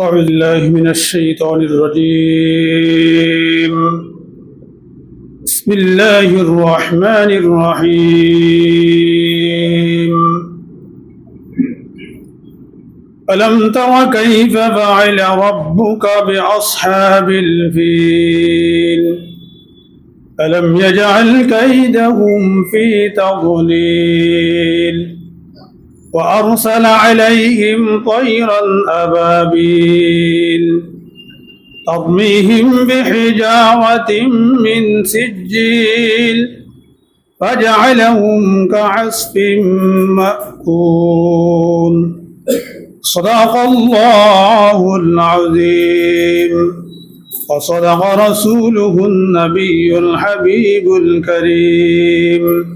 أعوذ بالله من الشيطان الرجيم. بسم الله الرحمن الرحيم. ألم تر كيف فعل ربك بأصحاب الفيل؟ ألم يجعل كيدهم في تضليل؟ وأرسل عليهم طيرا أبابيل ترميهم بحجارة من سجيل فجعلهم كعصف مأكول. صدق الله العظيم. وصدق رسوله النبي الحبيب الكريم.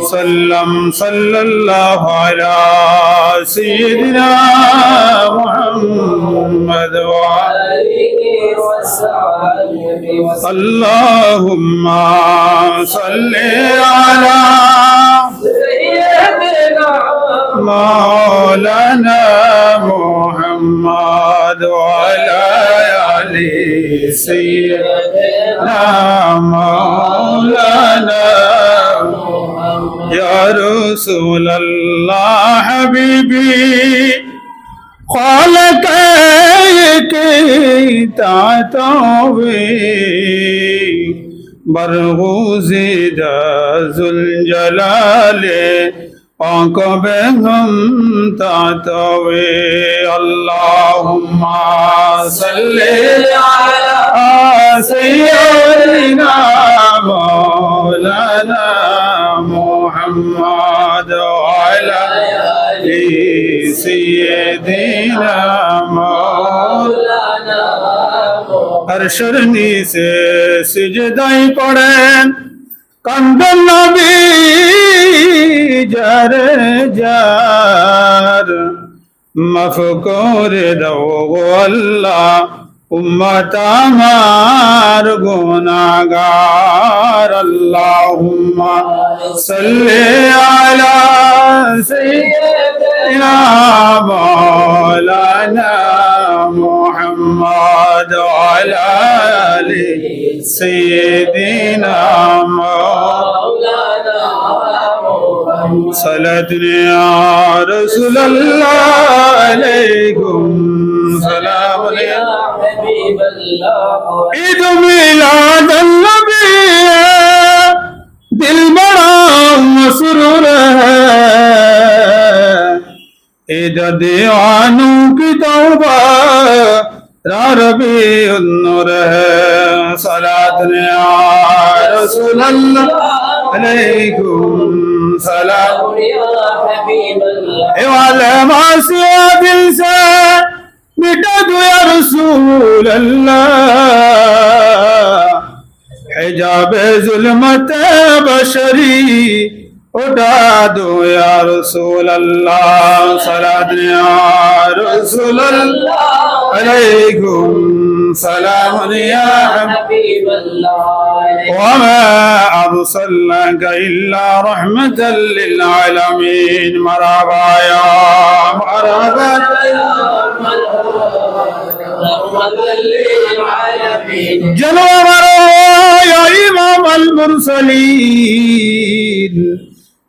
وسلم صلى الله على سيدنا محمد وعليه اللهم صل على مولانا محمد وعلى آل سيدنا مولانا رسول الله حبيبي قال كي تعتوي برغوزي ذو الجلال وقبه هم تعتوي اللهم صل على আরশের নিচে সিজদাই পড়েন। কান্দন নবী যার যার। মাফ করে দাও আল্লাহ। উম্মত আমার গুনাগার আল্লাহুম্মা সাল্লি আলা সাইয়্যিদিনা মাওলানা মুহাম্মদ আলা আলি সাইয়্যিদিনা মাওলানা সালাতুনি ইয়া রাসূলুল্লাহ আলাইকুম সালামুন ঈদ মিলাদ নবী দিল বড়া মসরুর ঈদ দিওয়ানু কি তওবা রারবি উন্নুর সালাত রাসূলুল্লাহ আলাইকুম সালাম। এ رسول الله. حجاب ظلمت بشری اٹھا دو رسول الله. صلاة يا رسول الله. عليكم سلام يا حبيب الله وما أرسلناك إلا رحمة للعالمين مرحبا يا مرحبا. يا যেন আমার ইমাম আল মুরসালিন।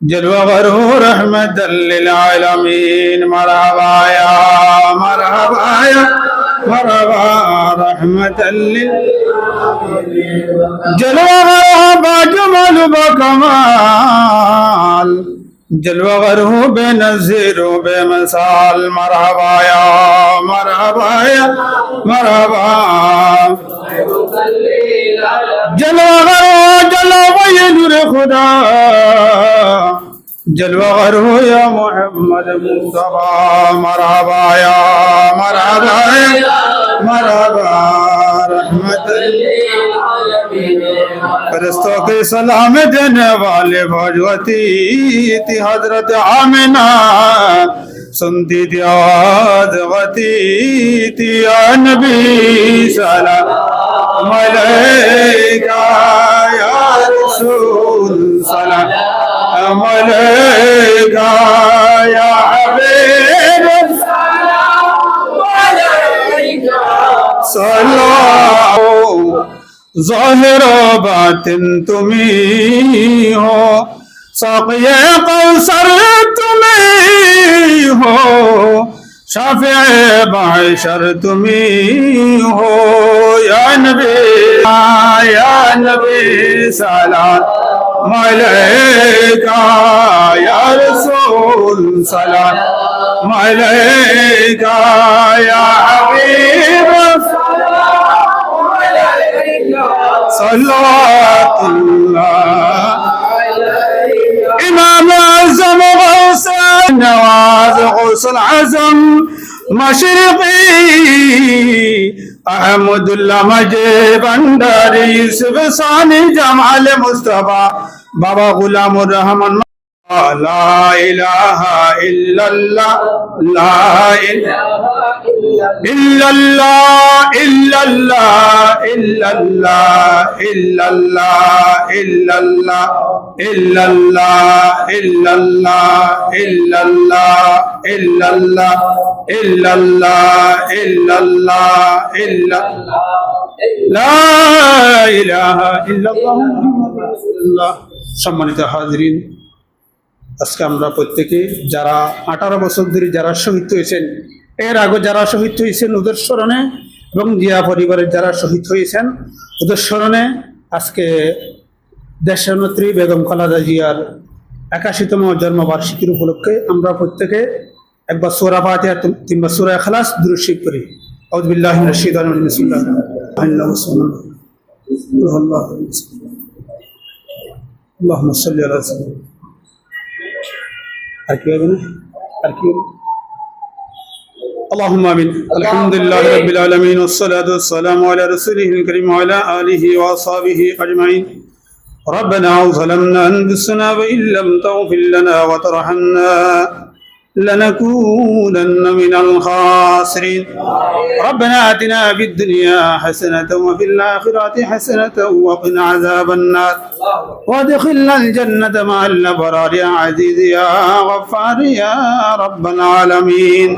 যেন আমার রহমতুল আলামিন। মারহাবা ইয়া মারহাবা ইয়া মারহাবা রহমতুল বাজমাল বকমাল جلوہ ور ہوں بے نظیر ہوں بے مثال مرحبا. يا مرحبا یا مرحبا جلوہ ور ہو يا یہ نور خدا. جلوہ گر يا یا محمد مصطفیٰ مرحبا یا مرحبا. یا مرحبا رحمت للعالمین फरिश्तों के सलाम देने वाले भगवती। थी हज़रत आमिना। सुनती थी दियावती थी नबी सलाम अलैका या रसूल सलाम জহের বাতিন তুমি হো সকিয়ে কৌসর তুমি হো শাফে বাইশর তুমি হো ইয়া নবী ইয়া নবী সালাত মালাইকা ইয়া রাসূল সালাত মালাইকা ইয়া হাবিব صلوات الله. إمام أعظم غوث نواز غوث العزم مشرقي أحمد الله مجيب يوسف بابا غلام الرحمن لا إله إلا الله لا إله إلا الله إلا الله إلا الله إلا الله إلا الله إلا الله إلا الله إلا الله إلا الله إلا الله إلا الله إلا لا إله إلا الله محمد رسول الله সম্মানিত হাজরিন আজকে আমরা প্রত্যেকে যারা আঠারো বছর ধরে যারা শহীদ হয়েছেন এর আগে যারা শহীদ হয়েছেন ওদের স্মরণে এবং জিয়া পরিবারের যারা শহীদ হয়েছেন ওদের স্মরণে আজকে দেশনেত্রী বেগম খালাদা জিয়ার একাশিতম জন্মবার্ষিকীর উপলক্ষে আমরা প্রত্যেকে একবার সোরা ফাতিহা কিংবা সোরা খালাস দুরুশিক করি আউদুবিল্লাহ রশিদ বিসমিল্লাহ اللهم صل على سيدنا تركيبنا تركيب اللهم آمين. الحمد لله رب العالمين والصلاة والسلام على رسوله الكريم وعلى آله وأصحابه أجمعين. ربنا ظلمنا أنفسنا وإن لم تغفر لنا وترحمنا لنكونن من الخاسرين. ربنا آتنا في الدنيا حسنة وفي الآخرة حسنة وقنا عذاب النار. وادخلنا الجنة مع الأبرار يا عزيز يا غفار يا رب العالمين.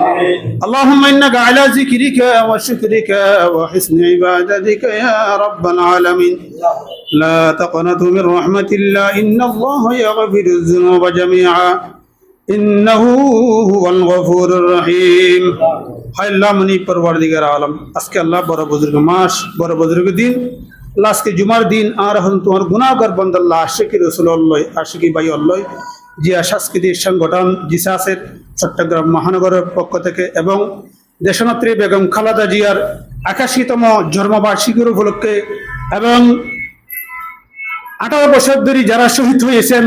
اللهم إنك على ذكرك وشكرك وحسن عبادتك يا رب العالمين. لا تقنطوا من رحمة الله إن الله يغفر الذنوب جميعا. জুমার দিন, আর তোমার বাই জিয়া সাংস্কৃতিক সংগঠন চট্টগ্রাম মহানগরের পক্ষ থেকে এবং দেশনাত্রী বেগম খালাদা জিয়ার একাশিতম জন্মবার্ষিকীর উপলক্ষে এবং আঠারো বছর ধরে যারা শহীদ হয়েছেন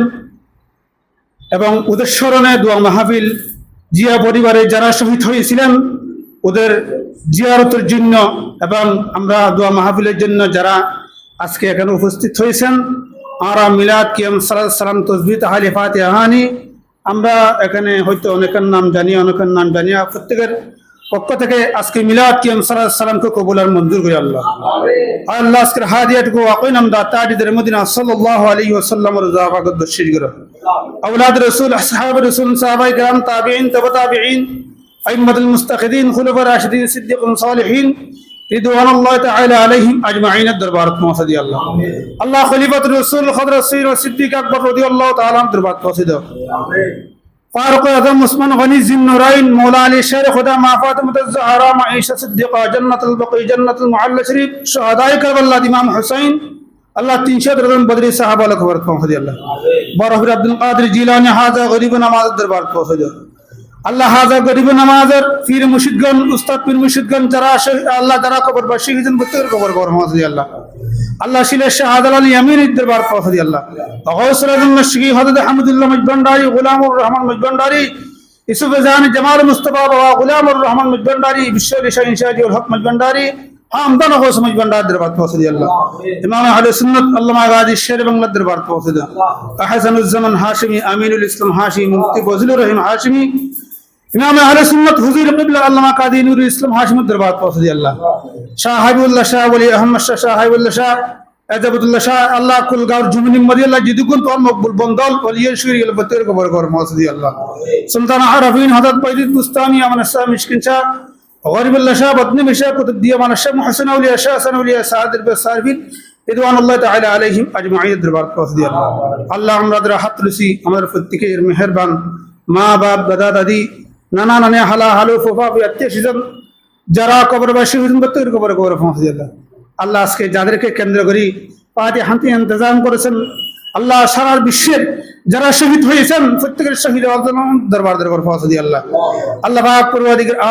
এবং ওদের স্মরণে দোয়া মাহফিল, জিয়া পরিবারে যারা শহীদ হয়েছিলেন, ওদের জিয়ারতের জন্য এবং আমরা দোয়া মাহফিলের জন্য যারা আজকে এখানে উপস্থিত হয়েছেন আমরা মিলাদ কিয়াম সালাম তসবি তাহালি ফাতে আহানি আমরা এখানে হয়তো অনেকের নাম জানি, অনেকের নাম জানি আর প্রত্যেকের পক্ষ থেকে আজকে মিলাদ কিয়াম সালামকে কবুলার মঞ্জুর করি আল্লাহ। আল্লাহ আজকের হাদিয়াটুকু আকুই নাম দা তাজিদের মদিনা সাল্লাল্লাহু আলাইহি ওয়াসাল্লাম রজা ফাকত দর্শিত اولاد رسول اصحاب رسول صحابہ کرام تابعین تبع تابعین ائمه المستقدین خلفاء راشدین صدیق صالحین رضوان اللہ تعالی علیہم اجمعین دربار پہنچ دی اللہ اللہ خلیفۃ رسول خضر سیر و صدیق اکبر رضی اللہ تعالی عنہ دربار پہنچ دو فاروق اعظم عثمان غنی ذن نورین مولا علی شیر خدا ما فاطمہ الزہرا عائشہ صدیقہ جنت البقیع جنت المعلی شریف شہداء کربلا امام حسین আল্লাহ তিনশো রকম বদরি সাহাবা আল্লাহ খবর পৌঁছে আল্লাহ। বরফির আব্দুল কাদের জিলানি হাজা গরিব নামাজ দরবার পৌঁছে আল্লাহ। হাজা গরিব নামাজের পীর মুর্শিদগণ, উস্তাদ পীর মুর্শিদগণ যারা আল্লাহ যারা কবর বা শহীদিন প্রত্যেকের কবর কবর পৌঁছে আল্লাহ। আল্লাহ শিলের শাহাদ আল ইয়ামিন দরবার পৌঁছে দিয়ে আল্লাহ। আজম নশকি হযরত আহমদুল্লাহ মজবন্ডারি গোলামুর রহমান মজবন্ডারি ইসুফ জাহান জামাল মুস্তফা বাবা গোলামুর রহমান মজবন্ডারি বিশ্ব রিশা ইনশাজি হক মজবন্ডারি হামদান হোস মজবন্ডার দরবার পৌঁছে দিয়ে আল্লাহ। ইমাম আহলে সুন্নাত, আল্লামা গাজী শের বাংলা দরবার পৌঁছে দেন আহসানুজ্জামান হাশিমি, আমিনুল ইসলাম হাশিমি, মুফতি ফজলুর রহিম হাশিমি, ইমাম আহলে সুন্নাত হুজুর কিবলা আল্লামা কাদি নুরুল ইসলাম হাশিমের দরবার পৌঁছে দিয়ে আল্লাহ। শাহ হাবিবুল্লাহ শাহ ওলি আহমদ শাহ শাহ হাবিবুল্লাহ শাহ এজাবুল্লাহ শাহ, আল্লাহ কুল গাউর জুমিনি মদি আল্লাহ জিদুকুন তোর মকবুল বন্দল ওলিয়ে শুরি গেল বতের কবর কর পৌঁছে আল্লাহ। সুলতান আরফিন হযরত বাইদুল বুস্তামি আমান শাহ মিশকিন শাহ غريب الله شاه بطني مشاه كتب دي من الشيخ محسن اولياء شاه سن اولياء سعد البصارفين رضوان الله تعالى عليهم اجمعين দরবার পৌঁছে দিয়ে আল্লাহ আল্লাহ আমরা হাত তুলছি আমাদের প্রত্যেকের মেহেরবান মা বাপ দাদা দাদি নানা নানা হালা হালু ফুফা আত্মীয় স্বজন যারা কবরবাসী হয়েছেন প্রত্যেকের কবরে কবরে পৌঁছে দিয়ে আল্লাহ আল্লাহ আজকে যাদেরকে কেন্দ্র করি পাহাড়ি হান্তি ইন্তজাম করেছেন আল্লাহ সারা বিশ্বের যারা শহীদ হয়েছেন, প্রত্যেকের শহীদ দরবার দরবার দিয়ে আল্লাহ। আল্লাহ পাক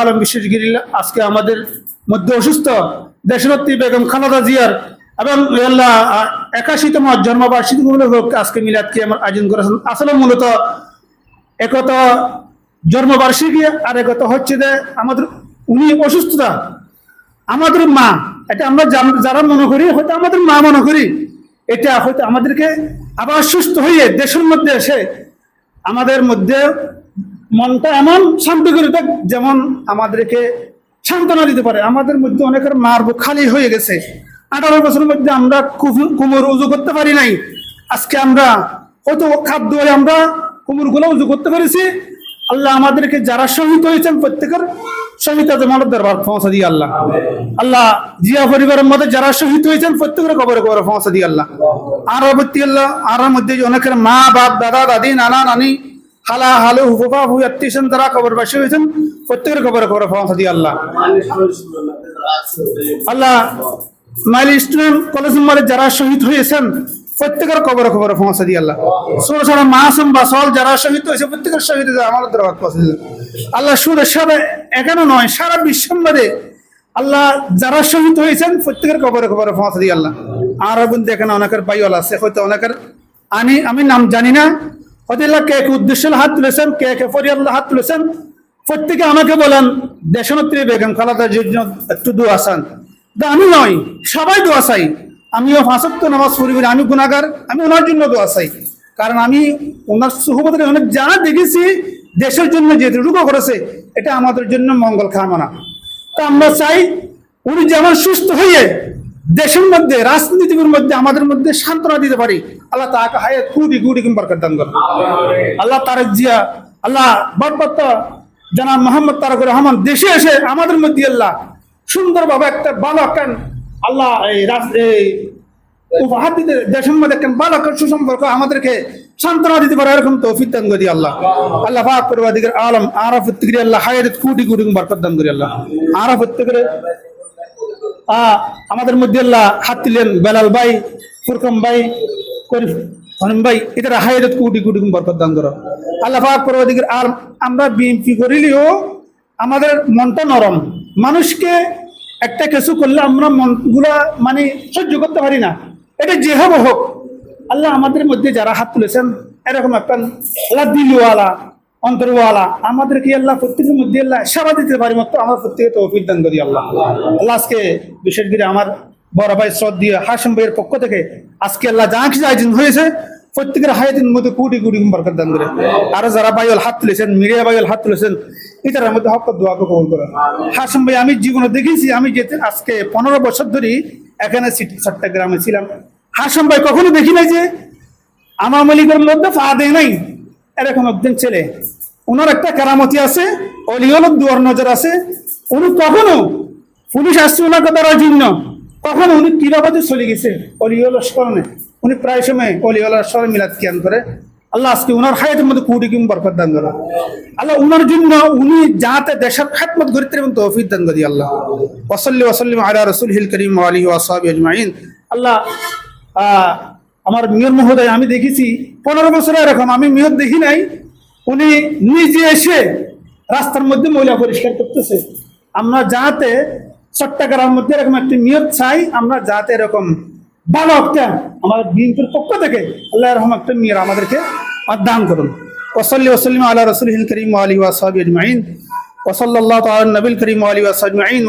আলম বিশেষ গিরিল্লা আজকে আমাদের মধ্যে অসুস্থ দেশরত্রী বেগম খালেদা জিয়ার এবং আল্লাহ একাশিতম জন্মবার্ষিকী উপলক্ষে আজকে মিলাদকে আমার আয়োজন করেছেন। আসলে মূলত একতা জন্মবার্ষিকী আর একতা হচ্ছে যে আমাদের, উনি অসুস্থতা, আমাদের মা, এটা আমরা যারা মনে করি, হয়তো আমাদের মা মনে করি এটা হয়তো আমাদেরকে আবার সুস্থ হয়ে দেশের মধ্যে এসে আমাদের মধ্যে মনটা এমন শান্তি করে দেয় যেমন আমাদেরকে সান্ত্বনা দিতে পারে। আমাদের মধ্যে অনেকের মার খালি হয়ে গেছে। আঠারো বছরের মধ্যে আমরা কুমোর উজু করতে পারি নাই। আজকে আমরা কত খাদ্য হয়ে আমরা কুমুরগুলো উজু করতে পেরেছি। আল্লাহ আমাদেরকে যারা শহীদ হয়েছেন প্রত্যেকের শহীদ জমানত দরবার পৌঁছা দিয়ে আল্লাহ। আল্লাহ জিয়া পরিবারের মধ্যে যারা শহীদ হয়েছেন, প্রত্যেকের কবরে কবরে পৌঁছা দিয়ে আল্লাহ। আর অবত্যি আল্লাহ, আর মধ্যে অনেকের মা, বাপ, দাদা, দাদি, নানা, নানি, হালা, হালু হুফা হু আত্মীয় যারা কবরবাসী হয়েছেন, প্রত্যেকের কবরে কবরে পৌঁছা দিয়ে আল্লাহ। আল্লাহ মাইল স্টুডেন্ট কলেজ নম্বরে যারা শহীদ হয়েছেন, প্রত্যেকের কবরে কবরে পৌঁছে দিয়ে আল্লাহ। ছোট ছোট মাসুম বা সল যারা শহীদ হয়েছে, প্রত্যেকের শহীদ আমার দরবার পৌঁছে দিয়ে আল্লাহ। শুধু সারা এখানে নয়, সারা বিশ্বম্বরে আল্লাহ যারা শহীদ হয়েছেন, প্রত্যেকের কবরে কবরে পৌঁছে দিয়ে আল্লাহ। আর বন্ধু এখানে অনেকের বাইওয়াল আছে, হয়তো অনেকের, আমি আমি নাম জানি না। হয়তো কে কে উদ্দেশ্য হাত তুলেছেন, কে কে ফরিয়াল্লাহ হাত তুলেছেন, প্রত্যেকে আমাকে বলেন, দেশনেত্রী বেগম খালাদার জন্য একটু দোয়া তা আমি নয়, সবাই দোয়া চাই। আমিও ফাঁসক্ত নামাজ পড়ি বলে আমি গুণাগার আমি ওনার জন্য দোয়া চাই। কারণ আমি ওনার সুহবতের অনেক যা দেখেছি দেশের জন্য যেটুকু করেছে, এটা আমাদের জন্য মঙ্গল কামনা। তা আমরা চাই উনি যেমন সুস্থ হয়ে দেশের মধ্যে, রাজনীতির মধ্যে, আমাদের মধ্যে সান্ত্বনা দিতে পারি। আল্লাহ তাকে কুড়ি কুড়ি কিংবা বরকত দান করুন। আল্লাহ তারেক জিয়া, আল্লাহ বরপত্ত জানাব মোহাম্মদ তারক রহমান, দেশে এসে আমাদের মধ্যে আল্লাহ সুন্দরভাবে একটা ভালো একটা আল্লাহ এই দেশের মধ্যে ভালো সুসম্পর্ক আমাদেরকে সান্ত্বনা দিতে পারে এরকম করি আল্লাহ। আল্লাহ আলম আল্লাহ করি আল্লাহ। আমাদের মধ্যে আল্লাহ হাত বেলাল ভাই ফুরকম ভাই হরিম ভাই দান করো। আল্লাহ আর আমরা বিএনপি করিলেও আমাদের মনটা নরম। মানুষকে একটা কিছু করলে আমরা মনগুলা মানে সহ্য করতে পারি না। এটা যে হোক, আল্লাহ আমাদের মধ্যে যারা হাত তুলেছেন, এরকম একটা আল্লাহ দিলওয়ালা, অন্তরওয়ালা, আমাদেরকে আল্লাহ প্রত্যেকের মধ্যে আল্লাহ সেবা দিতে পারি মতো আমার প্রত্যেকে তো দান করি আল্লাহ। আল্লাহ আজকে বিশেষ করে আমার বড় ভাই শ্রদ্ধীয় হাসম ভাইয়ের পক্ষ থেকে আজকে আল্লাহ যা কিছু আয়োজন হয়েছে, প্রত্যেকের হায়াতের মধ্যে কোটি কোটি বরকত দান করে। আরও যারা বাইল হাত তুলেছেন, মিডিয়া বাইল হাত তুলেছেন, এটার মধ্যে হক দোয়াকে কবল করে হাসম ভাই, আমি জীবনে দেখেছি, আমি যেতে আজকে পনেরো বছর ধরে এখানে সিটি- চট্টগ্রামে ছিলাম। হাসম ভাই কখনো দেখি নাই যে আমার মালিকের মধ্যে পা দেয় নাই? এরকম একজন ছেলে। ওনার একটা কারামতি আছে অলিওল দুয়ার নজর আছে। উনি কখনো পুলিশ আসছে ওনাকে ধরার জন্য কখনো উনি কিরাবাদে চলে গেছে অলিওল স্মরণে। উনি প্রায় সময় অলিওলার স্মরণ মিলাদ জ্ঞান করে। আল্লাহ আজকে উনার হায়াতের মধ্যে কুড়ি কিম বরকত দান করে। আল্লাহ উনার জন্য উনি যাতে দেশের খাতমত গরিতে এবং তৌফিক দান করি আল্লাহ। ওসল্লি ওসল্লিম আলা রসুল হিল করিম আলী ওয়াসাবি আজমাইন। আল্লাহ আমার মেয়র মহোদয়, আমি দেখেছি, পনেরো বছর এরকম, আমি মেয়র দেখি নাই, উনি নিজে এসে রাস্তার মধ্যে ময়লা পরিষ্কার করতেছে। আমরা যাতে চট্টগ্রামের মধ্যে এরকম একটি নিয়ত চাই, আমরা যাতে এরকম ভালো একটা আমাদের বিএনপির পক্ষ থেকে আল্লাহ রহম একটা মেয়েরা আমাদেরকে দান করুন। ওসল্লি ওসলিম আল্লাহ রসুল করিম আলী ওয়াসাবি আজমাইন। ওসল্লাহ তাল নবিল করিম আলী ওয়াসাবি আইন